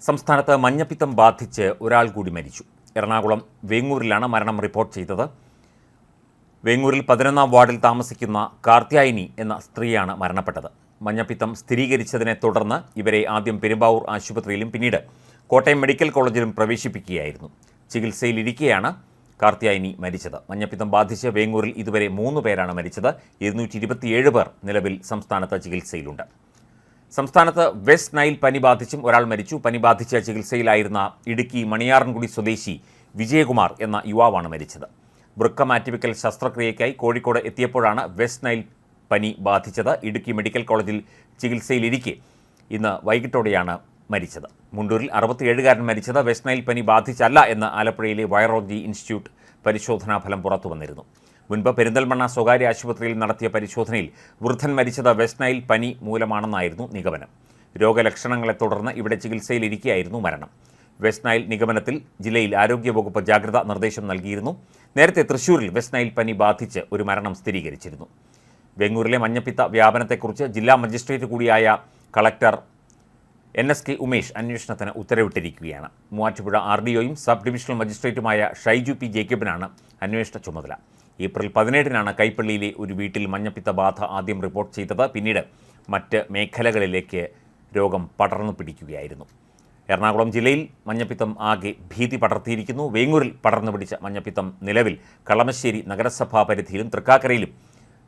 സംസ്ഥാനത്ത് മഞ്ഞപ്പിത്തം ബാധിച്ച് ഒരാൾ കൂടി മരിച്ചു. എറണാകുളം വേങ്ങൂരിലാണ് മരണം റിപ്പോർട്ട് ചെയ്തത്. വേങ്ങൂരിൽ പതിനൊന്നാം വാർഡിൽ താമസിക്കുന്ന കാർത്യായനി എന്ന സ്ത്രീയാണ് മരണപ്പെട്ടത്. മഞ്ഞപ്പിത്തം സ്ഥിരീകരിച്ചതിനെ തുടർന്ന് ഇവരെ ആദ്യം പെരുമ്പാവൂർ ആശുപത്രിയിലും പിന്നീട് കോട്ടയം മെഡിക്കൽ കോളേജിലും പ്രവേശിപ്പിക്കുകയായിരുന്നു. ചികിത്സയിലിരിക്കെയാണ് കാർത്യായനി മരിച്ചത്. മഞ്ഞപ്പിത്തം ബാധിച്ച് വേങ്ങൂരിൽ ഇതുവരെ മൂന്ന് പേരാണ് മരിച്ചത്. ഇരുന്നൂറ്റി പേർ നിലവിൽ സംസ്ഥാനത്ത് ചികിത്സയിലുണ്ട്. സംസ്ഥാനത്ത് വെസ്റ്റ് നൈൽ പനി ബാധിച്ചും ഒരാൾ മരിച്ചു. പനി ബാധിച്ച ചികിത്സയിലായിരുന്ന ഇടുക്കി മണിയാറൻകുടി സ്വദേശി വിജയകുമാർ എന്ന യുവാവാണ് മരിച്ചത്. വൃക്ക മാറ്റിവെക്കൽ ശസ്ത്രക്രിയയ്ക്കായി കോഴിക്കോട് എത്തിയപ്പോഴാണ് വെസ്റ്റ് നൈൽ പനി ബാധിച്ചത്. ഇടുക്കി മെഡിക്കൽ കോളേജിൽ ചികിത്സയിലിരിക്കെ ഇന്ന് വൈകിട്ടോടെയാണ് മരിച്ചത്. മുണ്ടൂരിൽ അറുപത്തിയേഴുകാരൻ മരിച്ചത്. വെസ്റ്റ് നൈൽ പനി ബാധിച്ചല്ല എന്ന് ആലപ്പുഴയിലെ വൈറോളജി ഇൻസ്റ്റിറ്റ്യൂട്ട് പരിശോധനാ ഫലം പുറത്തു വന്നിരുന്നു മുൻപ് പെരിന്തൽമണ്ണ സ്വകാര്യ ആശുപത്രിയിൽ നടത്തിയ പരിശോധനയിൽ വൃദ്ധൻ മരിച്ചത് വെസ്റ്റ് നൈൽ പനി മൂലമാണെന്നായിരുന്നു നിഗമനം. രോഗലക്ഷണങ്ങളെ തുടർന്ന് ഇവിടെ ചികിത്സയിലിരിക്കെയായിരുന്നു മരണം. വെസ്റ്റ് നൈൽ നിഗമനത്തിൽ ജില്ലയിൽ ആരോഗ്യവകുപ്പ് ജാഗ്രത നിർദ്ദേശം നൽകിയിരുന്നു. നേരത്തെ തൃശൂരിൽ വെസ്റ്റ് നൈൽ പനി ബാധിച്ച് ഒരു മരണം സ്ഥിരീകരിച്ചിരുന്നു. വെങ്ങൂരിലെ മഞ്ഞപ്പിത്ത വ്യാപനത്തെക്കുറിച്ച് ജില്ലാ മജിസ്ട്രേറ്റ് കൂടിയായ collector N S K Umesh അന്വേഷണത്തിന് ഉത്തരവിട്ടിരിക്കുകയാണ്. മൂവാറ്റുപുഴ ആർ ഡി ഒയും സബ് ഡിവിഷണൽ മജിസ്ട്രേറ്റുമായ ഷൈജു പി ജേക്കബിനാണ് അന്വേഷണ ചുമതല. ഏപ്രിൽ പതിനേഴിനാണ് കൈപ്പള്ളിയിലെ ഒരു വീട്ടിൽ മഞ്ഞപ്പിത്ത ബാധ ആദ്യം റിപ്പോർട്ട് ചെയ്തത്. പിന്നീട് മറ്റ് മേഖലകളിലേക്ക് രോഗം പടർന്നു പിടിക്കുകയായിരുന്നു. എറണാകുളം ജില്ലയിൽ മഞ്ഞപ്പിത്തം ആകെ ഭീതി പടർത്തിയിരിക്കുന്നു. വേങ്ങൂരിൽ പടർന്നു പിടിച്ച മഞ്ഞപ്പിത്തം നിലവിൽ കളമശ്ശേരി നഗരസഭാ പരിധിയിലും തൃക്കാക്കരയിലും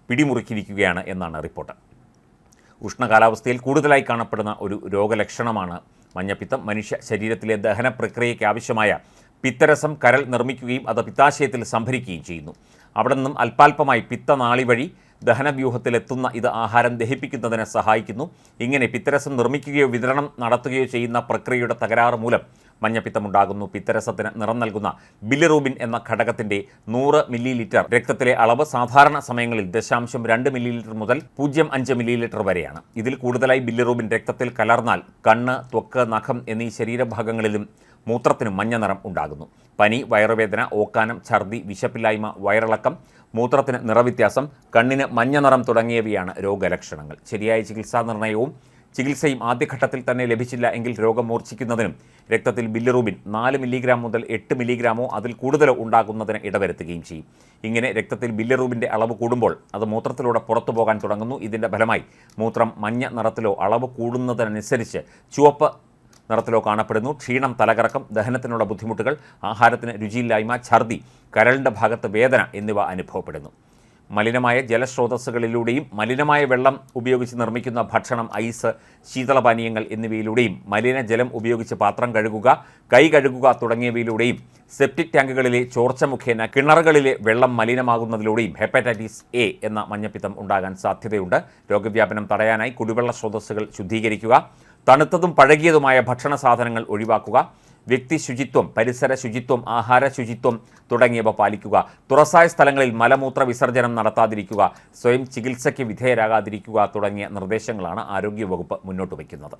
പിടിമുറുക്കിയിരിക്കുകയാണ് എന്നാണ് റിപ്പോർട്ട്. ഉഷ്ണകാലാവസ്ഥയിൽ കൂടുതലായി കാണപ്പെടുന്ന ഒരു രോഗലക്ഷണമാണ് മഞ്ഞപ്പിത്തം. മനുഷ്യ ശരീരത്തിലെ ദഹന പ്രക്രിയയ്ക്ക് ആവശ്യമായ പിത്തരസം കരൾ നിർമ്മിക്കുകയും അത് പിത്താശയത്തിൽ സംഭരിക്കുകയും ചെയ്യുന്നു. അവിടെ നിന്നും അല്പാൽപമായി പിത്തനാളി വഴി ദഹനവ്യൂഹത്തിലെത്തുന്ന ഇത് ആഹാരം ദഹിപ്പിക്കുന്നതിനെ സഹായിക്കുന്നു. ഇങ്ങനെ പിത്തരസം നിർമ്മിക്കുകയോ വിതരണം നടത്തുകയോ ചെയ്യുന്ന പ്രക്രിയയുടെ തകരാറ് മൂലം മഞ്ഞപ്പിത്തമുണ്ടാകുന്നു. പിത്തരസത്തിന് നിറം നൽകുന്ന ബിലിറൂബിൻ എന്ന ഘടകത്തിന്റെ നൂറ് മില്ലി ലിറ്റർ രക്തത്തിലെ അളവ് സാധാരണ സമയങ്ങളിൽ ദശാംശം രണ്ട് മില്ലി ലിറ്റർ മുതൽ പൂജ്യം അഞ്ച് മില്ലി ലിറ്റർ വരെയാണ്. ഇതിൽ കൂടുതലായി ബില്ലിറൂബിൻ രക്തത്തിൽ കലർന്നാൽ കണ്ണ് ത്വക്ക് നഖം എന്നീ ശരീരഭാഗങ്ങളിലും മൂത്രത്തിനും മഞ്ഞ നിറം ഉണ്ടാകുന്നു. പനി വയറുവേദന ഓക്കാനം ഛർദി വിശപ്പില്ലായ്മ വയറിളക്കം മൂത്രത്തിന് നിറവ്യത്യാസം കണ്ണിന് മഞ്ഞ നിറം തുടങ്ങിയവയാണ് രോഗലക്ഷണങ്ങൾ. ശരിയായ ചികിത്സാ നിർണയവും ചികിത്സയും ആദ്യഘട്ടത്തിൽ തന്നെ ലഭിച്ചില്ല എങ്കിൽ രോഗം മൂർച്ഛിക്കുന്നതിനും രക്തത്തിൽ ബില്ലിറൂബിൻ നാല് മില്ലിഗ്രാം മുതൽ എട്ട് മില്ലിഗ്രാമോ അതിൽ കൂടുതലോ ഉണ്ടാകുന്നതിന് ഇടവരുത്തുകയും ചെയ്യും. ഇങ്ങനെ രക്തത്തിൽ ബില്ലിറൂബിന്റെ അളവ് കൂടുമ്പോൾ അത് മൂത്രത്തിലൂടെ പുറത്തു പോകാൻ തുടങ്ങുന്നു. ഇതിന്റെ ഫലമായി മൂത്രം മഞ്ഞ നിറത്തിലോ അളവ് കൂടുന്നതിനനുസരിച്ച് ചുവപ്പ് നിറത്തിലോ കാണപ്പെടുന്നു. ക്ഷീണം തലകറക്കം ദഹനത്തിനുള്ള ബുദ്ധിമുട്ടുകൾ ആഹാരത്തിന് രുചിയില്ലായ്മ ഛർദി കരളിന്റെ ഭാഗത്ത് വേദന എന്നിവ അനുഭവപ്പെടുന്നു. മലിനമായ ജലസ്രോതസ്സുകളിലൂടെയും മലിനമായ വെള്ളം ഉപയോഗിച്ച് നിർമ്മിക്കുന്ന ഭക്ഷണം ഐസ് ശീതളപാനീയങ്ങൾ എന്നിവയിലൂടെയും മലിനജലം ഉപയോഗിച്ച് പാത്രം കഴുകുക കൈ കഴുകുക തുടങ്ങിയവയിലൂടെയും സെപ്റ്റിക് ടാങ്കുകളിലെ ചോർച്ച മുഖേന കിണറുകളിലെ വെള്ളം മലിനമാകുന്നതിലൂടെയും ഹെപ്പറ്റൈറ്റിസ് എ എന്ന മഞ്ഞപ്പിത്തം ഉണ്ടാകാൻ സാധ്യതയുണ്ട്. രോഗവ്യാപനം തടയാനായി കുടിവെള്ള സ്രോതസ്സുകൾ ശുദ്ധീകരിക്കുക. തണുത്തതും പഴകിയതുമായ ഭക്ഷണ സാധനങ്ങൾ ഒഴിവാക്കുക വ്യക്തി ശുചിത്വം പരിസര ശുചിത്വം ആഹാര ശുചിത്വം തുടങ്ങിയവ പാലിക്കുക തുറസായ സ്ഥലങ്ങളിൽ മലമൂത്ര വിസർജനം നടത്താതിരിക്കുക സ്വയം ചികിത്സയ്ക്ക് വിധേയരാകാതിരിക്കുക തുടങ്ങിയ നിർദ്ദേശങ്ങളാണ് ആരോഗ്യവകുപ്പ് മുന്നോട്ട് വയ്ക്കുന്നത്.